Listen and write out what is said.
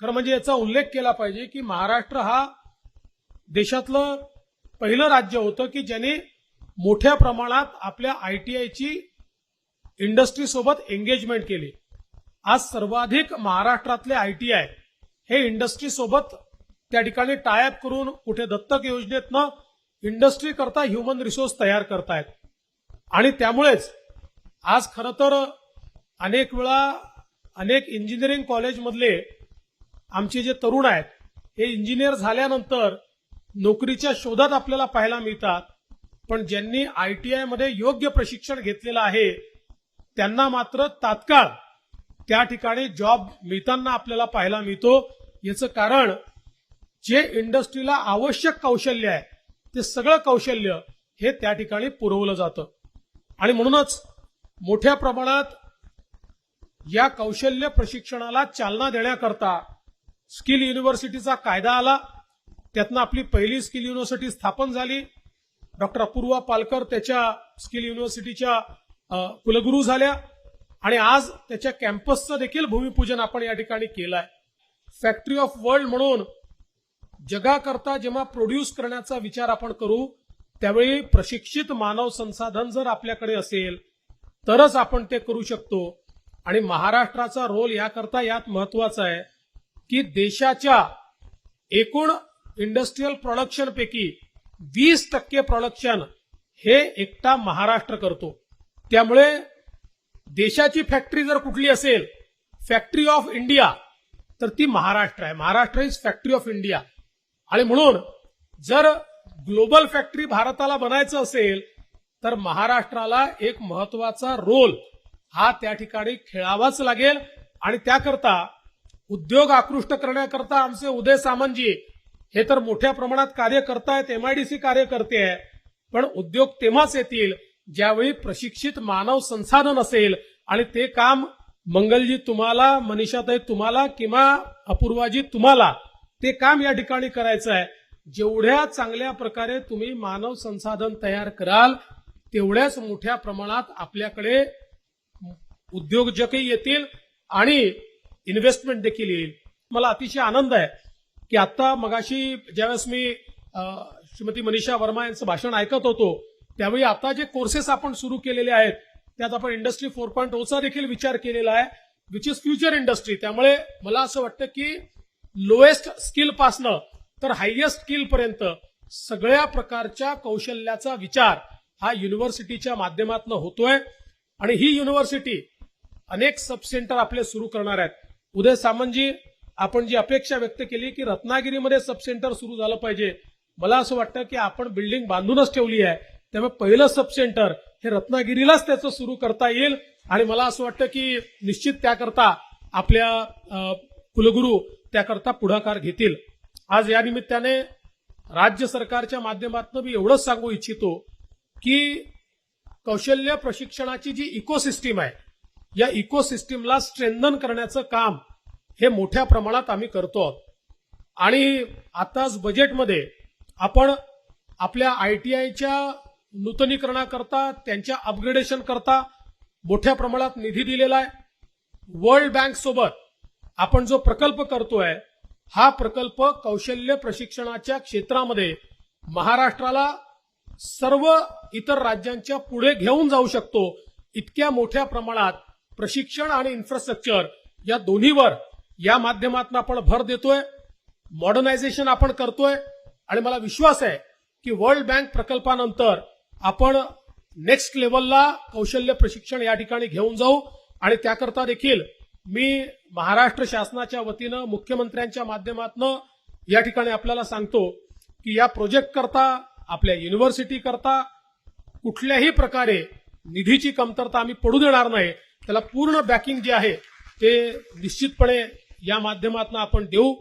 खरं म्हणजे याचा उल्लेख केला पाहिजे की महाराष्ट्र हा देशातलं पहिलं राज्य होतं की ज्याने मोठ्या प्रमाणात आपल्या आयटीआयची इंडस्ट्रीसोबत एंगेजमेंट केली. आज सर्वाधिक महाराष्ट्रातले आयटीआय हे इंडस्ट्रीसोबत त्या ठिकाणी टायअप करून कुठे दत्तक योजनेतनं इंडस्ट्री करता ह्युमन रिसोर्स तयार करतायत. आणि त्यामुळेच आज खरं तर अनेक वेळा अनेक इंजिनिअरिंग कॉलेजमधले आमचे जे तरुण आहेत हे इंजिनियर झाल्यानंतर नोकरीच्या शोधात आपल्याला पाहायला मिळतात. पण ज्यांनी आय टी आयमध्ये योग्य प्रशिक्षण घेतलेलं आहे त्यांना मात्र तात्काळ त्या ठिकाणी जॉब मिळताना आपल्याला पाहायला मिळतो. याचं कारण जे इंडस्ट्रीला आवश्यक कौशल्य आहे ते सगळं कौशल्य हे त्या ठिकाणी पुरवलं जातं. आणि म्हणूनच मोठ्या प्रमाणात या कौशल्य प्रशिक्षणाला चालना देण्याकरता स्किल युनिव्हर्सिटीचा कायदा आला. त्यातनं आपली पहिली स्किल युनिव्हर्सिटी स्थापन झाली. डॉक्टर अपूर्वा पालकर त्याच्या स्किल युनिव्हर्सिटीच्या कुलगुरू झाल्या. आणि आज त्याच्या कॅम्पसचं देखील भूमिपूजन आपण या ठिकाणी केलं आहे फॅक्टरी ऑफ वर्ल्ड म्हणून जगाकरता जेव्हा प्रोड्यूस करण्याचा विचार आपण करू त्यावेळी प्रशिक्षित मानव संसाधन जर आपल्याकडे असेल तरच आपण ते करू शकतो. आणि महाराष्ट्राचा रोल याकरता यात महत्त्वाचा आहे. की देशाच्या एकूण इंडस्ट्रीयल प्रोडक्शन पैकी वीस टक्के प्रोडक्शन हे एकटा महाराष्ट्र करतो. त्यामुळे देशाची फॅक्टरी जर कुठली असेल फॅक्टरी ऑफ इंडिया तर ती महाराष्ट्र आहे. Maharashtra is factory of India आणि म्हणून जर ग्लोबल फॅक्टरी भारताला बनायचं असेल तर महाराष्ट्राला एक महत्त्वाचा रोल हा त्या ठिकाणी खेळावाच लागेल. आणि त्याकरता उद्योग आकृष्ट करण्याकरता आमचे उदय सामंतजी हे तर मोठ्या प्रमाणात कार्य करतायत एमआयडीसी कार्य करते. आहे पण उद्योग तेव्हाच येतील ज्यावेळी प्रशिक्षित मानव संसाधन असेल. आणि ते काम मंगलजी तुम्हाला मनीषाताई तुम्हाला किंवा अपूर्वाजी तुम्हाला ते काम या ठिकाणी करायचं आहे जेवढ्या चांगल्या प्रकारे तुम्ही मानव संसाधन तयार कराल तेवढ्याच मोठ्या प्रमाणात आपल्याकडे उद्योजकही येतील आणि इन्व्हेस्टमेंट देखील येईल. मला अतिशय आनंद आहे की आता मगाशी ज्यावेळेस मी श्रीमती मनीषा वर्मा यांचं भाषण ऐकत होतो त्यावेळी आता जे कोर्सेस आपण सुरू केलेले आहेत त्यात आपण इंडस्ट्री फोर पॉईंट ओचा देखील विचार केलेला आहे विच इज फ्युचर इंडस्ट्री त्यामुळे मला असं वाटतं की लोएस्ट स्किल पासनं तर हायएस्ट स्किल पर्यंत सगळ्या प्रकारच्या कौशल्याचा विचार हा युनिव्हर्सिटीच्या माध्यमातून होतोय. आणि ही युनिव्हर्सिटी अनेक सब सेंटर आपले सुरू करणार आहेत. उदय सामंतजी आपण जी अपेक्षा व्यक्त केली की रत्नागिरीमध्ये सब सेंटर सुरू झालं पाहिजे मला असं वाटतं की आपण बिल्डिंग बांधूनच ठेवली आहे त्यामुळे पहिलं सब सेंटर हे रत्नागिरीलाच त्याचं सुरू करता येईल. आणि मला असं वाटतं की निश्चित त्याकरता आपल्या कुलगुरू त्याकरता पुढाकार घेतील. आज या निमित्ताने राज्य सरकारच्या माध्यमातून मी एवढंच सांगू इच्छितो की कौशल्य प्रशिक्षणाची जी इकोसिस्टीम आहे या इकोसिस्टीमला स्ट्रेंथन करण्याचं काम हे मोठ्या प्रमाणात आम्ही करतो आहोत. आणि आताच बजेटमध्ये आपण आपल्या आय टी आयच्या नूतनीकरणाकरता त्यांच्या अपग्रेडेशन करता मोठ्या प्रमाणात निधी दिलेला आहे. वर्ल्ड बँक सोबत आपण जो प्रकल्प करतोय हा प्रकल्प कौशल्य प्रशिक्षणाच्या क्षेत्रामध्ये महाराष्ट्राला सर्व इतर राज्यांच्या पुढे घेऊन जाऊ शकतो. इतक्या मोठ्या प्रमाणात प्रशिक्षण आणि इन्फ्रास्ट्रक्चर या दोन्हीवर या माध्यमातून आपण भर देतोय मॉडर्नायझेशन आपण करतोय आणि मला विश्वास आहे की वर्ल्ड बँक प्रकल्पानंतर आपण नेक्स्ट लेवलला कौशल्य प्रशिक्षण या ठिकाणी घेऊन जाऊ. आणि त्याकरता देखील मी महाराष्ट्र शासनाच्या वतीनं मुख्यमंत्र्यांच्या माध्यमातून या ठिकाणी आपल्याला सांगतो की या प्रोजेक्ट करता आपल्या युनिव्हर्सिटी करता कुठल्याही प्रकारे निधीची कमतरता आम्ही पडू देणार नाही. त्याला पूर्ण बॅकिंग जे आहे ते निश्चितपणे या माध्यमातून आपण देऊ.